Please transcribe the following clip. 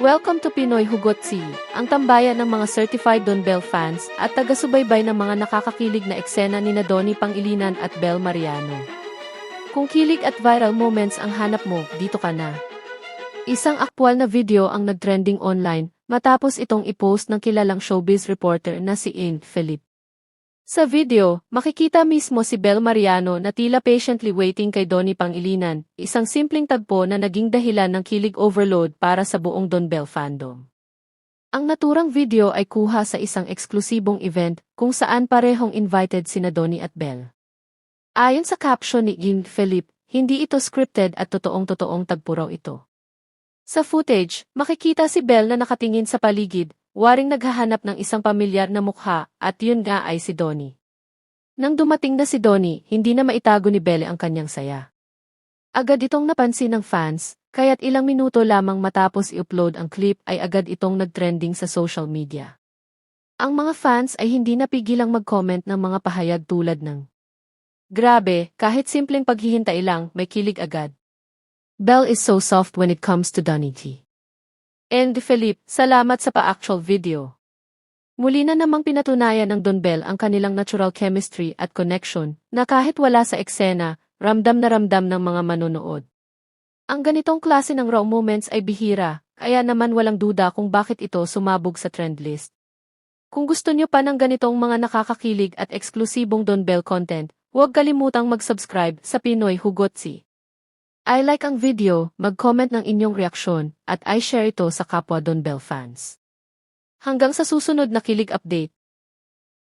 Welcome to Pinoy Hugot C, ang tambayan ng mga certified Don Bell fans at taga-subaybay ng mga nakakakilig na eksena ni na Donnie Pangilinan at Bel Mariano. Kung kilig at viral moments ang hanap mo, dito ka na. Isang aktwal na video ang nagtrending online matapos itong ipost ng kilalang showbiz reporter na si Ain Philip. Sa video, makikita mismo si Bel Mariano na tila patiently waiting kay Donnie Pangilinan, isang simpleng tagpo na naging dahilan ng kilig overload para sa buong Don Bell fandom. Ang naturang video ay kuha sa isang eksklusibong event kung saan parehong invited sina Donnie at Bel. Ayon sa caption ni Gin Philip, hindi ito scripted at totoong-totoong tagpo ito. Sa footage, makikita si Bel na nakatingin sa paligid, waring naghahanap ng isang pamilyar na mukha, at yun nga ay si Donnie. Nang dumating na si Donnie, hindi na maitago ni Belle ang kanyang saya. Agad itong napansin ng fans, kaya't ilang minuto lamang matapos i-upload ang clip ay agad itong nagtrending sa social media. Ang mga fans ay hindi napigilang mag-comment ng mga pahayag tulad ng Grabe, kahit simpleng paghihintay lang, may kilig agad. Belle is so soft when it comes to Donnie T. And Philip, salamat sa pa-actual video. Muli na namang pinatunayan ng Don Bell ang kanilang natural chemistry at connection na kahit wala sa eksena, ramdam na ramdam ng mga manonood. Ang ganitong klase ng raw moments ay bihira, kaya naman walang duda kung bakit ito sumabog sa trend list. Kung gusto nyo pa ng ganitong mga nakakakilig at eksklusibong Don Bell content, huwag kalimutang mag-subscribe sa Pinoy Hugotsi. I like ang video, mag-comment ng inyong reaksyon, at I share ito sa kapwa Don Bell fans. Hanggang sa susunod na kilig update.